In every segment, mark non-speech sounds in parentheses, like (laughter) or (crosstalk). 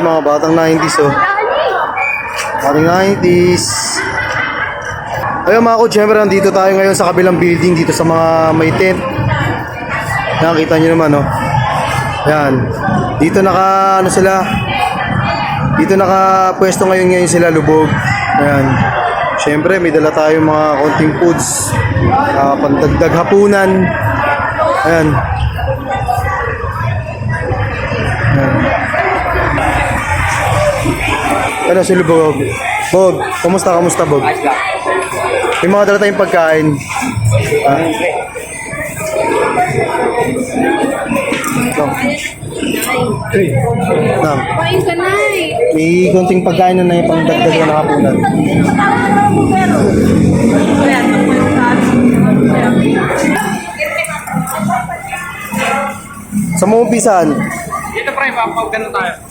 mga batang 90s oh. Batang 90s. Ayun mga coach, syempre nandito tayo ngayon sa kabilang building dito sa mga may tent. Nakita nyo naman oh. Yan. Dito naka ano sila. Dito naka pwesto ngayon ngayon sila lubog. Ayan. Syempre may dala tayong mga konting foods. ah, pandagdag hapunan. Ayan. Ano si Lubog? Bog, kumusta, kumusta Bog? May mga dala tayong pagkain. Ah. Ma'am, Kain ka na eh. may konting pagkain na na yung pangdagdag na nakapunan. Sa mga umpisan, Dito pre, pag tayo.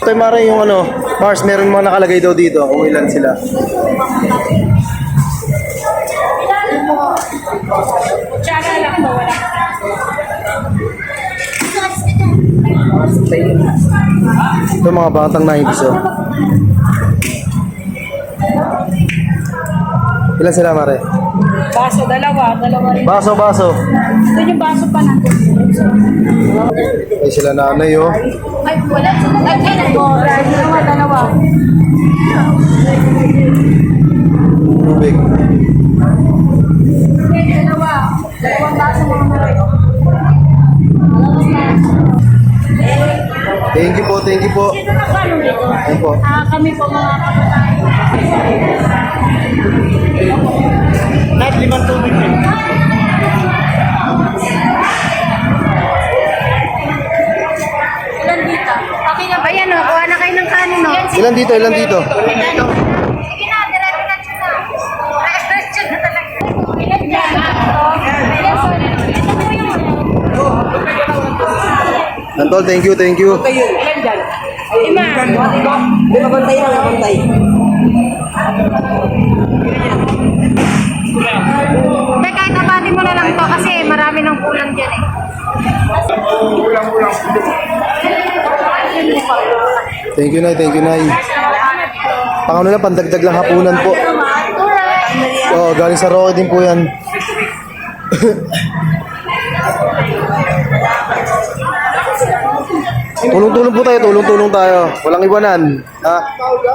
Ito Mare, yung ano, Mars, meron mga nakalagay daw dito kung ilan sila. Tsaka lang ba wala? Ito mga batang 90s oh. Ilan sila Mare? Baso, dalawa. Dalawa rin. Baso, baso. Ito yung baso pa natin. Ay sila nanay oh. Ay, wala. Ay, ay, nako. Dalawa, dalawa. Tubig. Okay, dalawa. Dalawang baso mga maray. Thank you po, thank you po. Sino? Ayan po. Ah, kami po mga kapatay. Kahit limang tubig Ilan dito, ilan dito? Sige na, dire-diretso na. Dire-diretso na talaga. Ilan dyan? Ilan sorry. Ito po yung Antol, thank you, thank you. Lima. Di ba bantay lang, bantay. Thank you, Nay, thank you, Nay. Pang ano pandagdag lang hapunan po. Oh, galing sa Roque din po yan. (laughs) Tulong-tulong po tayo, tulong-tulong tayo. Walang iwanan. Ha?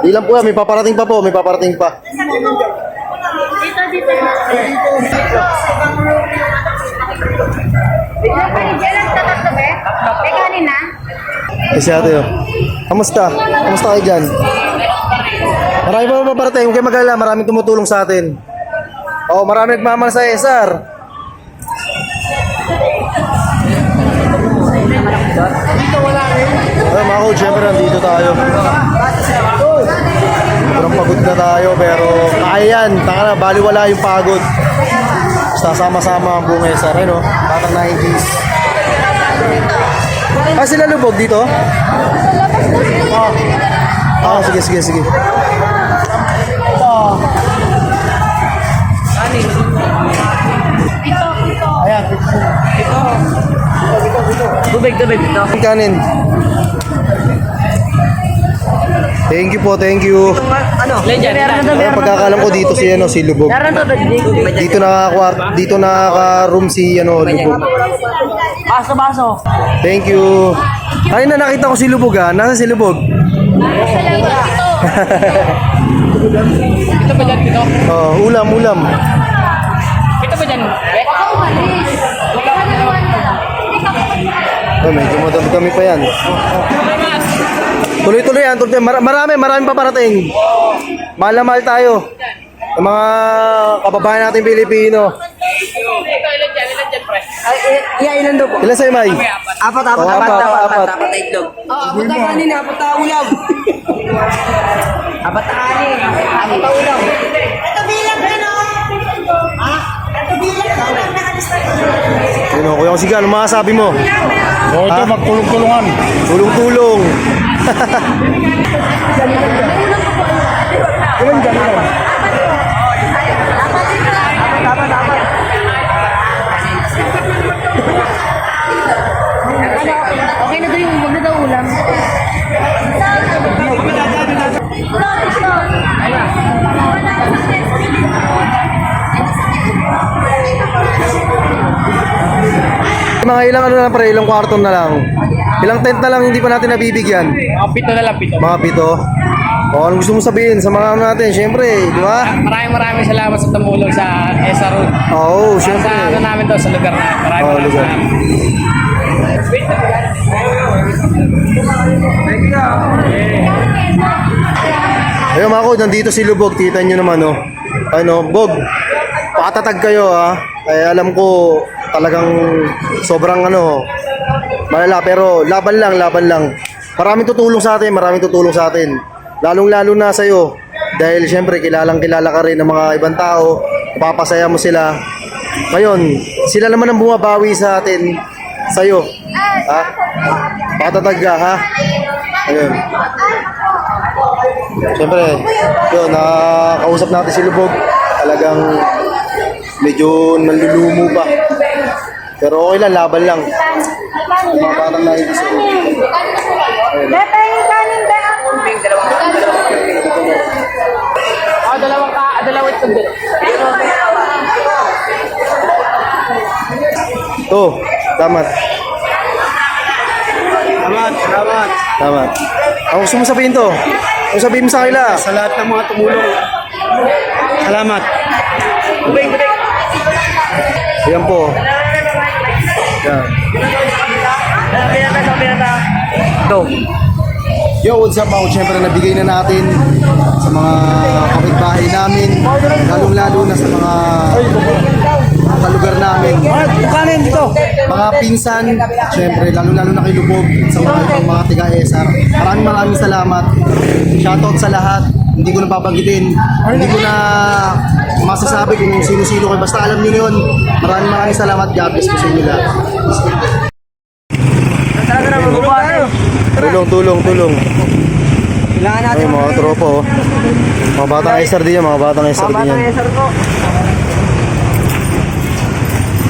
Di lang po yan, may paparating pa po, may paparating pa. Dito, dito. Bigla pa rin dyan ang tatatlo, be? Eh, kanina? Eh si ate, oh. Kamusta? Kamusta kayo dyan? Marami pa paparating, huwag kayo mag-alala, maraming tumutulong sa atin. Oh, marami nagmamahal sa SR. Ayun mga coach, syempre nandito tayo. Sobrang pagod na tayo pero kaya yan. Taka na, baliwala yung pagod. Sasama-sama ang buong SR, eh, no? Batang 90s. Ah, sila lubog dito? Ah, ah sige, sige, sige. Ah. Ayan, Tubig, tubig. Ito. Kanin. Thank you po, thank you. Ano? Legend. Na Ayun, pagkakalam ko dito si ano si Lubog. Meron na. Dito dito naka-room si ano Lubog. Baso, baso. Thank you. Ay na nakita ko si Lubog ha. Nasa si Lubog? Ito ba dyan, Pino? Oh, ulam, ulam. Ito ba dyan? Eh? Oh, medyo madami-dami pa yan. Tuloy-tuloy yan. Tuloy, Mar- marami, marami pa parating. Mahal na mahal tayo. Ang mga kababayan natin Pilipino. Ito, ilan dyan? Ilan dyan, pre? Ay, iya, ilan daw po? Ilan sa'yo, May? Apat, apat, Oh, apat, apat, apat, apat. apat, apat na itlog. Oo, apat na kanin, apat na ulam. Apat na kanin, apat na ulam. Ano, Kuya Kusiga, ano masasabi mo? Oo, ito, magtulong-tulungan. Tulong-tulong. Daw ilang ano na pre, ilang kwarto na lang. Ilang tent na lang hindi pa natin nabibigyan. Mga pito na lang, pito. Mga pito. O, anong gusto mo sabihin sa mga ano natin? Siyempre, di ba? Maraming maraming salamat sa tumulong sa Road. Oo, Sa siyempre. ano namin to, sa lugar na. Maraming Oo, maraming lugar. salamat. Ayun mga ko, nandito si Lubog. Kita nyo naman, oh. Ano, Bog, pakatatag kayo, ha. Ay, alam ko, talagang sobrang ano, malala. Pero laban lang, laban lang. Maraming tutulong sa atin, maraming tutulong sa atin. Lalong-lalo na sa'yo. Dahil siyempre, kilalang kilala ka rin ng mga ibang tao. Papasaya mo sila. Ngayon, sila naman ang bumabawi sa atin, sa'yo. Ha? Patatag ka, ha? Ayun. Siyempre, yun, nakakausap natin si Lubog. Talagang medyo nalulumo pa. Pero okay lang, laban lang. Mga batang nakikis ko. Bebe, yung kanin ba? Ah, dalawang ka, ah, dalawang ito din. To, tama. Salamat, salamat. Tama. Ang gusto mo sabihin to? Kung sabihin mo sa kanila. Sa lahat ng mga tumulong. Salamat. Ayan po. Yan. Ito. Yo, what's up ako? Siyempre, nabigay na natin sa mga kapitbahay namin, lalong-lalo na sa mga kalugar namin. Bukanin dito. Mga pinsan, siyempre, lalo-lalo na kay Lubog, sa mga mga tiga-ESR. Maraming maraming salamat. Shoutout sa lahat. Hindi ko na babanggitin. Hindi ko na masasabi kung sino-sino kayo. Basta alam niyo yun. Maraming maraming salamat. God bless po sa inyo lahat. Tulong, tulong, tulong. Kailangan natin Ay, mga tropa oh. Mga batang ESR din yan, mga batang ESR din yan. po.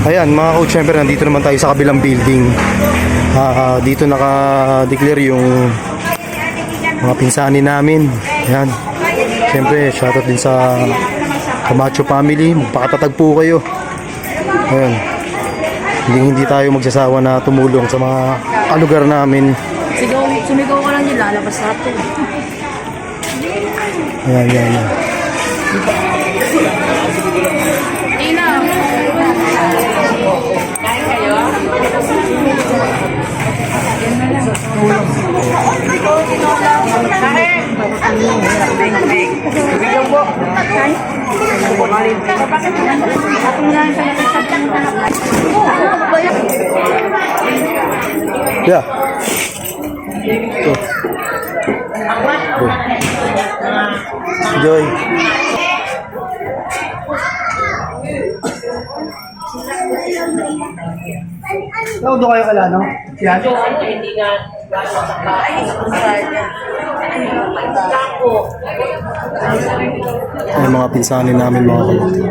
Ayan, mga coach, syempre nandito naman tayo sa kabilang building. Ah, ah, dito naka-declare yung mga pinsani namin. Ayan. Siyempre, shoutout din sa Camacho family. Magpakatatag po kayo. Ayan. Hindi hindi tayo magsasawa na tumulong sa mga kalugar namin. Sigaw, sumigaw ka lang yun, lalabas natin. Ayan, ayan, ayan. Ina. Yeah. Ito. Joy. Ikaw doon kayo kala, no? Yan. Ay, mga pinsani namin mga kapatid.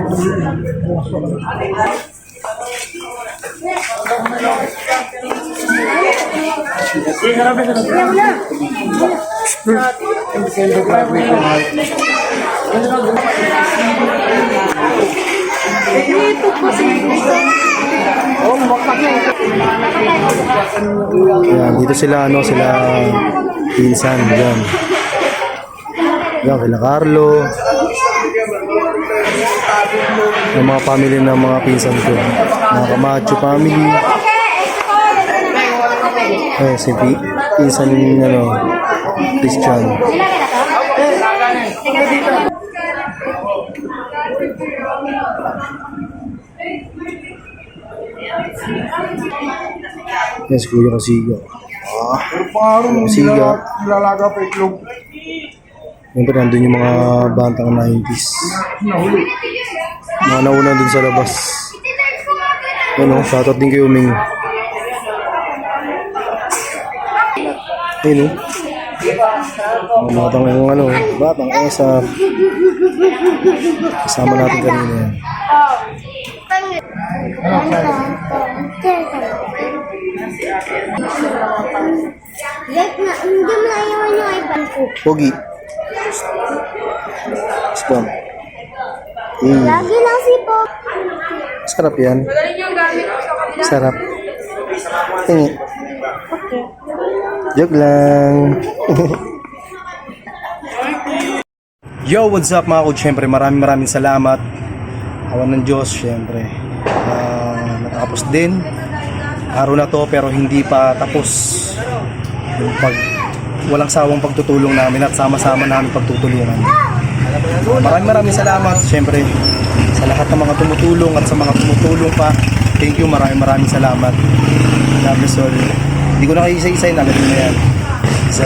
Yan, dito sila ano, sila pinsan diyan. Yan, kila Carlo. Yung mga family ng mga pinsan ko. Mga Camacho family. Eh, si Pi- pinsan ano, Christian. Yan si Kuya Kasiga. Paro mo Siga. nilalaga pa itlog. Siyempre, nandun yung mga bantang 90s. Mga nauna dun sa labas. Ano, shoutout din kay Uming. Ayun, oh. Mga batang, ano, batang ESA. Kasama natin kanina yan. Like na, hindi mo na iwan yung iban ko. Pogi. Stone. Eh, Lagi lang si Pop. sarap yan. Sarap. Tingi. Joke lang. (laughs) Yo, what's up mga coach? Siyempre, maraming maraming salamat. Awan ng Diyos, siyempre. Ah, natapos din. Araw na to, pero hindi pa tapos. Yung pag, walang sawang pagtutulong namin at sama-sama namin pagtutulungan. Maraming maraming salamat, siyempre, sa lahat ng mga tumutulong at sa mga tumutulong pa. Thank you, maraming maraming salamat. Love you. Hindi ko na kayo isa-isa, na yan. So,